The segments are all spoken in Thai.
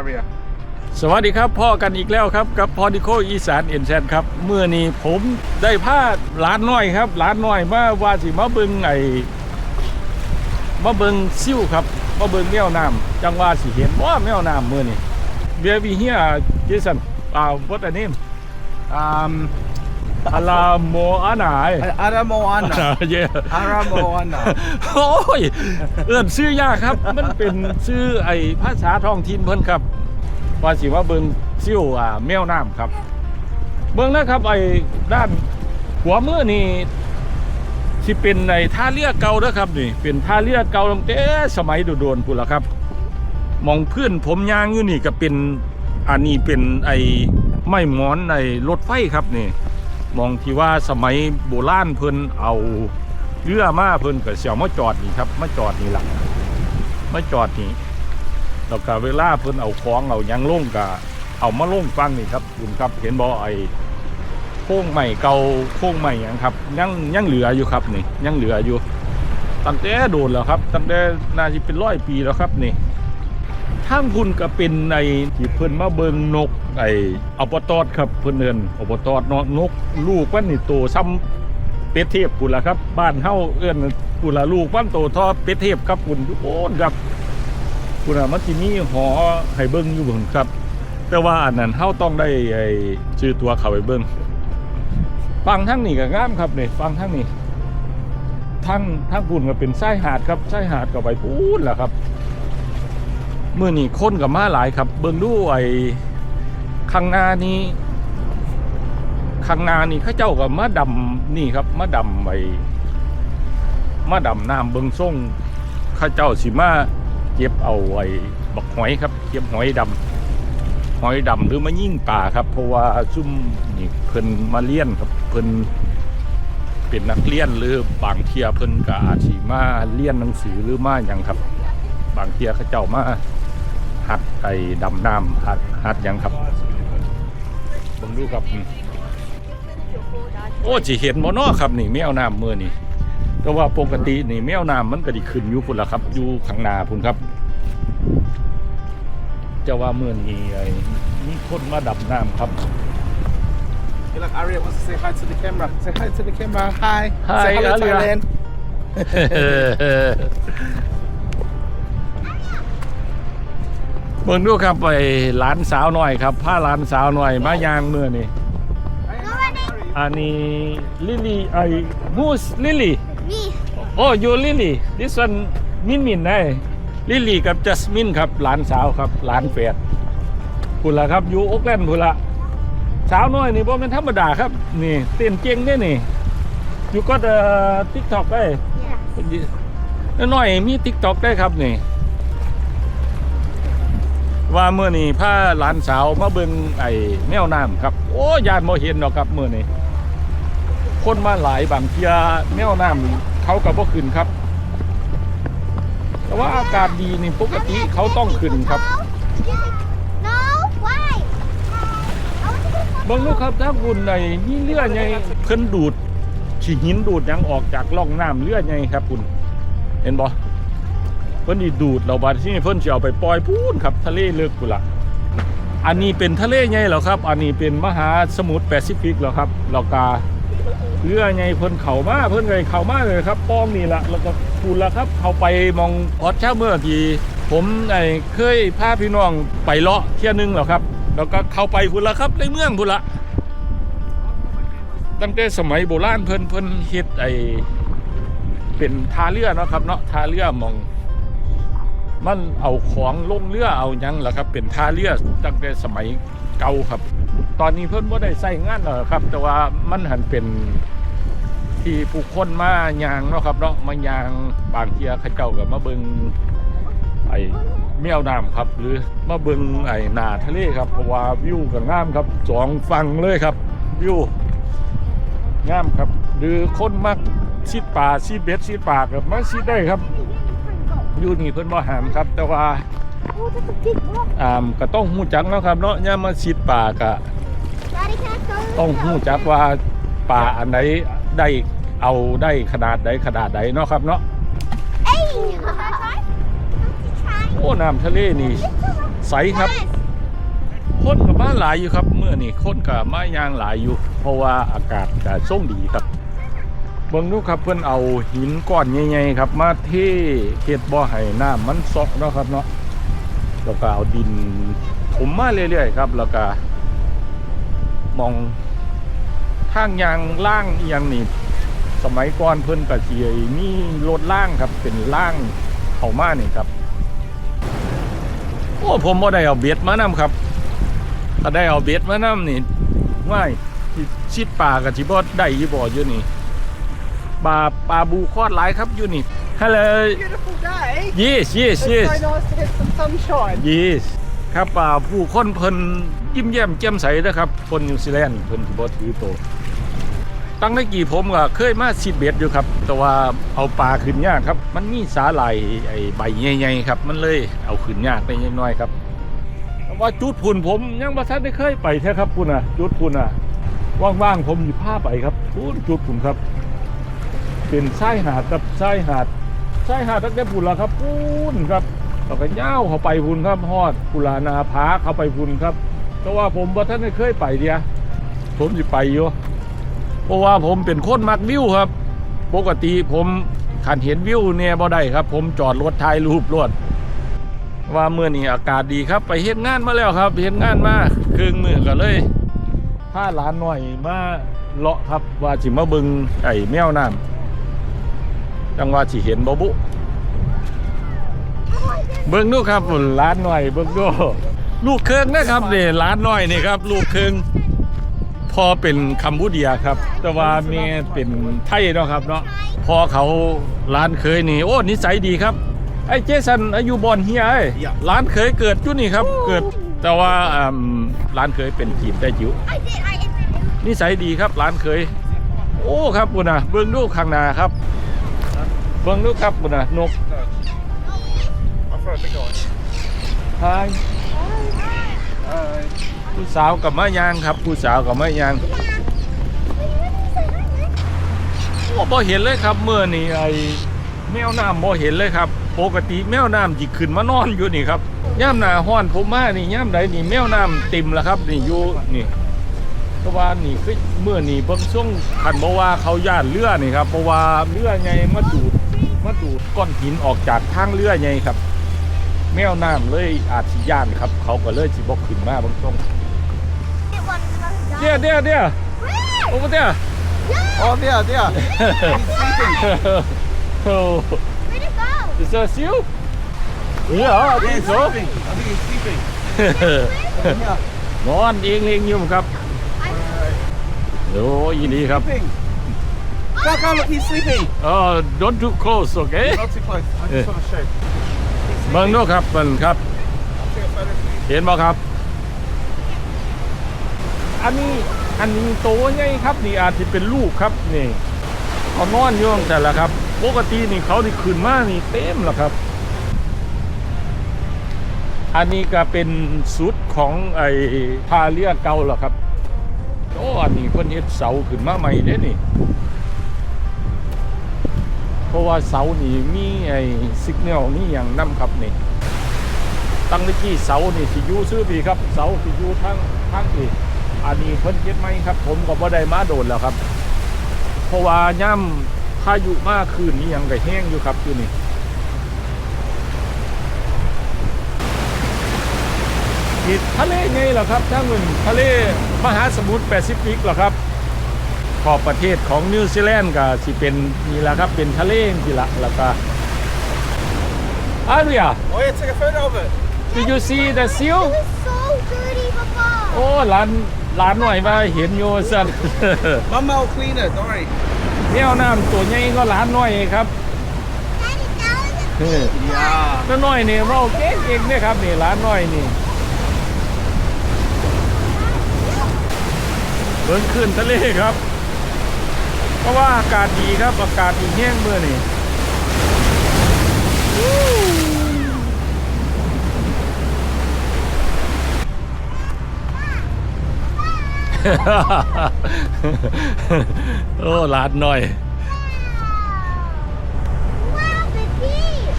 area. สวัสดีครับพ่อกันอีกแล้วครับกับพอดิโคอีสานเอ็นแซนครับเมื่อนี้ผมได้พาหลานน้อยครับหลานน้อยมาว่าสิมาเบิงไอ้มาเบิงซิ่วครับมาเบิงแมวน้ำจังว่าสิเห็นว่าแมวน้ำเมื่อนี้เบียวีเฮียเจสันอ่า what the name Um, อาลาโมอานา Aramoana. เย่ Aramoana. โอ้ยเอื้อนซื้อยากครับ มันเป็นซื้อไอ้ภาษาท้องถิ่นเพิ่นครับ ว่าสิว่าเบิ่งซิ่วอ่าแมวน้ำครับ เบิ่งนะครับไอ้ด้านหัวมือนี่ที่เป็นในท่าเรือเก่าเด้อครับนี่ เป็นท่าเรือเก่าตั้งแต่สมัยโดนๆพุ่นละครับมองพื้นผมยางอยู่นี่ก็เป็นอันนี้เป็นไอ้ไม้หมอนไอ้รถไฟครับนี่ มองที่ว่าสมัยโบราณเพิ่นเอาเรือมาเพิ่นก็เสี่ยวมาจอดนี่ครับมาจอดนี่หลังมาจอดนี่แล้วก็เวลาเพิ่นเอาของเอายังล่งก็เอามาล่งฟังนี่ครับคุณครับเห็นบ่ไอ้โค้งใหม่เก่าโค้งใหม่ยังครับยังยังเหลืออยู่ครับนี่ยังเหลืออยู่ตั้งแต่โดนแล้วครับตั้งแต่น่าจะเป็นร้อยปีแล้วครับนี่ ทางคุณก็เป็นในที่เพิ่นมาเบิงนกไอ้อบตอดครับเพิ่นเอิ้นอบตอดเนาะนกลูกมันนี่โตซ้ำเป็ดเทพพุ่นล่ะครับ บ้านเฮาเอิ้นพุ่นล่ะลูกมันโตทอเป็ดเทพครับพุ่นทุกคนครับคุณอามันสิมีหอให้เบิงอยู่เบิ่งครับ แต่ว่าอันนั้นเฮาต้องได้ไอ้ชื่อตัวเขาไปเบิงฟังทั้งนี้ก็งามครับนี่ฟังทั้งนี้ทั้งทั้งคุณก็เป็นชายหาดครับชายหาดก็ไปพูนแหละครับ เมื่อนี้คนกับมาหลายครับ เบิ้งดูไอ้ข้างหน้านี้ข้างหน้านี่ข้าเจ้ากับมาดำนี่ครับมาดำไอ้มาดำน้ำเบิ้งส่งข้าเจ้าสิมาเก็บเอาไอ้บักหอยครับเก็บหอยดำหอยดำหรือมายิ่งป่าครับ เพราะว่าซุ่มนี่เพิ่นมาเลี้ยนครับเพิ่นเป็นนักเรียนหรือบางเทียเพิ่นก็อาจสิมาเรียนหนังสือหรือมาหยังครับ บางเทียเขาเจ้ามา ไอ้ดำน้ำหัดหัดหยังครับเบิ่งดูครับนี่โอ้จิเห็นบ่เนาะครับนี่แมวน้ำมือนี่แต่ว่าปกตินี่แมวน้ำมันก็ไดิขึ้นอยู่พุ่นละครับ อยู่ข้างหน้าพุ่นครับจะว่าเมื่อนี้ไอ้มีคนมาดับน้ำครับ Hey, look, Aria wants to say hi to the camera. Say hi to the camera. Hi. Hi, say hello, Aria. Thailand. บิ่งดูครับไปหลานสาวหน่อยครับพาหลานสาวหน่อยมายางเมื่อนี่อันนี้ลิลี่ไอ้มูสลิลี่ Me. โอ้ยูลิลี่ this one มินมินได้ลิลี่กับจัสมินครับหลานสาวครับหลานแฝดพุ่นละครับอยู่โอ๊กแลนด์พุ่นละสาวน้อยนี่บ่เป็นธรรมดาครับ นี่เต้นเก่งเด้นี่อยู่ก็เอ่อ TikTok ได้ Yeah. น้อยๆมีติ๊กต็อกได้ครับนี่ ว่าเมื่อนี้พาหลานสาวมาเบิ่งไอ้แมวน้ำครับ โอ้ยานบ่เห็นหรอกครับเมื่อนี้คนมาหลายบางเทียแมวน้ำเขากับบ่ขึ้นครับ แต่ว่าอากาศดีนี่ปกติเขาต้องขึ้นครับ No. Why? เบิ่งลูกครับถ้าคุณในนี่เรือไงเพิ่นดูดขี้หินดูดหยังออกจากร่องน้ำเรือไงครับคุณเห็นบ่ เพิ่นดีดูดเราบาดที่นี่เพิ่นสิเอาไปปล่อยพูนครับทะเลลึกพุ่นละอันนี้เป็นทะเลไงเหรอครับ อันนี้เป็นมหาสมุทรแปซิฟิกเหรอครับเรากาเรือไงเพิ่นเข้ามาเพิ่นไงเข้ามาเลยครับป้องนี่ละแล้วก็พูนละครับเขาไปมองพอดเช้าเมื่อกี้ผมไอ้เคยพาพี่น้องไปเลาะเที่ยนึงแล้วครับ แล้วก็เข้าไปพุนละครับในเมืองพุนละตั้งแต่สมัยโบราณเพิ่นเพิ่นเฮ็ดไอ้เป็นท่าเรือเนาะครับเนาะท่าเรือมอง มันเอาของลงเรือเอายังล่ะครับ เป็นท่าเรือตั้งแต่สมัยเก่าครับ ตอนนี้เพิ่นบ่ได้ใส่งานแล้วครับ แต่ว่ามันหันเป็นที่ผู้คนมายางเนาะครับเนาะมายางบางเทียเขาเจ้าก็มาเบิงไอ้แมวน้ำครับ หรือมาเบิงไอ้หนาทะเลครับเพราะว่าวิวก็งามครับสองฝั่งเลยครับวิวงามครับ หรือคนมักซีดป่าซีดเบ็ดซีดป่ากับมาซีดได้ครับ อยู่นี่เพิ่นบ่หามครับ แต่ว่า Oh, that's a big rock. อ่ามก็ต้องหู้จักเนาะครับเนาะย่ามมาซีดป่าก็ Daddy, can I go? ต้องหู้จักว่าป่าอันไหนได้เอาได้ขนาดใดขนาดใดเนาะครับเนาะ Hey! Can I try? Can I try? โอ้น้ำทะเลนี่ ใสครับ Yes. คนกับมาหลายอยู่ครับเมื่อนี่คนกับมายางหลายอยู่ เพราะว่าอากาศจะส่งดีครับ เบิ่งดูครับเพิ่อนเอาหินก้อนใหญ่ๆครับ มาเทเฮ็ดบ่อให้น้ำมันซอกเนาะครับเนาะแล้วก็เอาดินถมมาเรื่อยๆครับ แล้วก็มองทางยางล่างอียงนี่สมัยก่อนเพิ่อนก็สิมีรถล่างครับเป็นล่างเข้ามานี่ครับ โอ้ผมบ่ได้เอาเบ็ดมานำครับถ้าได้เอาเบ็ดมานำนี่ง่ชิดปลากับสิบ่ได้ยู่บ่อยู่นี่ ปลาปลาบูคอดหลายครับอยู่นี่ฮัลโหล Beautiful day. yes yes It's yes so nice to have some sunshine. yes ครับป่าผู้คนเพิ่นยิ้มแย้มแจ่มใสนะครับคนนิวซีแลนด์เพิ่นสิบ่ถือโตตั้งแต่กี่ผมก็เคยมาสิดเบ็ดอยู่ครับ แต่ว่าเอาปลาขึ้นยากครับ มันมีสาหร่ายไอ้ใบใหญ่ๆครับ มันเลยเอาขึ้นยากไปนิดหน่อยครับแต่ว่าจุดพุ่นผมยังบ่ทันได้เคยไปแท้ครับพุ่นอะ จุดพุ่นอะว่างๆผมอยู่พาไปครับพุ่นจุดพุ่นครับ เป็นชายหาดกับชายหาดชายหาดตั้งแต่พุ่นละครับพุ่นครับแล้วก็ย่าวเข้าไปพุ่นครับฮอดกุลานาผาเข้าไปพุ่นครับ แต่ว่าผมบ่ทันได้เคยไปเดียผมสิไปอยู่เพราะว่าผมเป็นคนมักวิวครับ ปกติผมขันเห็นวิวเนี่ยบ่ได้ครับ ผมจอดรถถ่ายรูปรถว่าเมื่อนี้อากาศดีครับ ไปเฮ็ดงานมาแล้วครับเฮ็ดงานมาครึ่งมือก็เลยพาหลานหน่อยมาเลาะครับว่าสิมาบิงไอ้แมวน้ำ จังว่าสิเห็นบ่บุ เบิ่งดูครับหลานหน่อยเบิ่งดูลูกเครื่องนะครับนี่หลานหน่อยนี่ครับ ลูกเครื่องพ่อเป็นคัมพูเดียครับ แต่ว่าแม่เป็นไทยเนาะครับเนาะพ่อเขาร้านเคยนี่โอ้นิสัยดีครับไอ้เจสันอายุบอนเฮียไอ้อย่าร้านเคยเกิดจุนี่ครับ เกิดแต่ว่าอืมร้านเคยเป็นทีมได้จิ๋ว I did. I did. นิสัยดีครับร้านเคย โอ้ครับคุณนะเบิ่งดูข้างหน้าครับ เบิ่งดูครับคุณนะนก I'll throw a big one. ทาย Hi. ผู้สาวกับมะยางครับ ผู้สาวกับมะยางโอ้บ่เห็นเลยครับเมื่อนี่ไอ้แมวน้ำบ่เห็นเลยครับปกติแมวน้ำจิขึ้นมานอนอยู่นี่ครับย่ามหนาห้อนผมมานี่ย่ามใดนี่แมวน้ำเต็มแล้วครับนี่อยู่นี่เพราะว่านี่คือเมื่อนี่เบิ่งช่วงคันบ่ว่าเขาย่านเรือนี่ครับเพราะว่าเรือใหญ่มาดูด มาดูดก้อนหินออกจากทางเรือใหญ่ครับ แมวน้ำเลยอาจสิย่านครับ เขาก็เลยสิบ่ขึ้นมาเบิ่งช่วงเดี๋ยวเดี๋ยวเดี๋ยวโอ้เดี๋ยว Oh dear, dear. He's sleeping. โอ้ Where'd it go? Is that you? Yeah, I Yeah, think he's so. sleeping. I think he's sleeping. Yeah. นอนเองเองอยู่ครับโอ้ยินดีครับ Sleeping. Go, go, look, he's sleeping. เออ don't too close okay Not too close. I Yeah. just want to show. He's เบิ่ง sleeping. ดูครับเบิ่งครับ I'll take a photo for you. เห็นบ่ครับ อันนี้อันนี้โตใหญ่ครับ นี่อาจจะเป็นลูกครับนี่เขานอนอยู่ตั้งแต่ละครับปกตินี่เขาที่ขึ้นมานี่เต็มแล้วครับ อันนี้ก็เป็นสุดของไอ้พาเรือเก่าแล้วครับโอ้อันนี้เพิ่นเฮ็ดเสาขึ้นมาใหม่เด้นี่ เพราะว่าเสานี่มีไอ้สิกแนลนี่อย่างนํครับนี่ตั้งแต่กี้เสานี่สิอยู่ซื้อพี่ครับ เสาสิอยู่ทางทางอีกอันนี้เพิ่นเฮ็ดไหมครับ ผมก็บ่ได้มาโดนแล้วครับ เพราะว่าย่ำพายุมากคืนนี้ยังก็แห้งอยู่ครับอยู่นี่อีกทะเลไงเหรอครับทั้งมันทะเลมหาสมุทรแปซิฟิกเหรอครับ ขอบประเทศของนิวซีแลนด์ก็สิเป็นนี่แหละครับเป็นทะเลนี่ละแล้วก็อาเรีย Oh yeah, take a photo of it. Did you see the It seal? was so dirty before. โอ้หลานหลานหน่อยมาเห็นโยสัน Mama will clean it, don't worry. แมวน้ำตัวใหญ่ก็หลานน้อยครับ Daddy, that was a เออ Yeah. แล้วน้อยนี่เราเก่งเก่งเนี่ยครับนี่หลานน้อยนี่เบิ่งขึ้นทะเลครับ เพราะว่าอากาศดีครับอากาศดีแห้งเมื่อนี่โอ้หลานน้อย wow, the deep.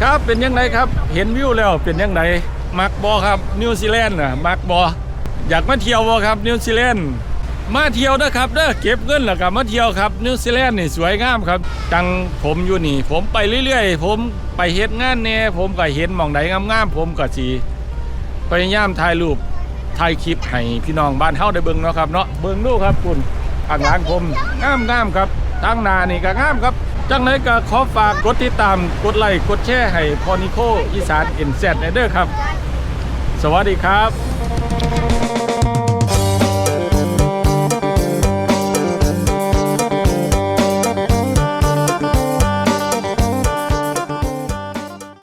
ครับเป็นยังไงครับ เห็นวิวแล้วเป็นยังไงมักบอครับนิวซีแลนด์น่ะมักบออยากมาเที่ยวบอครับนิวซีแลนด์ มาเที่ยวนะครับเด้อเก็บเงินแล้วก็มาเที่ยวครับนิวซีแลนด์นี่สวยงามครับจังผมอยู่นี่ ผมไปเรื่อยๆ ผมไปเฮ็ดงานแหน่ผมก็เห็นหม่องใดงามๆผมก็สิพยายามถ่ายรูปถ่ายคลิปให้พี่น้องบ้านเฮาได้เบิ่งเนาะครับเนาะเบิ่งดูครับคุณข้างหลังผมงามๆครับทางนานี่ก็งามครับจังเลยก็ขอฝากกดติดตามกดไลค์กดแชร์ให้พอนิโคอีสานเอ็นแซดเด้อครับ สวัสดีครับ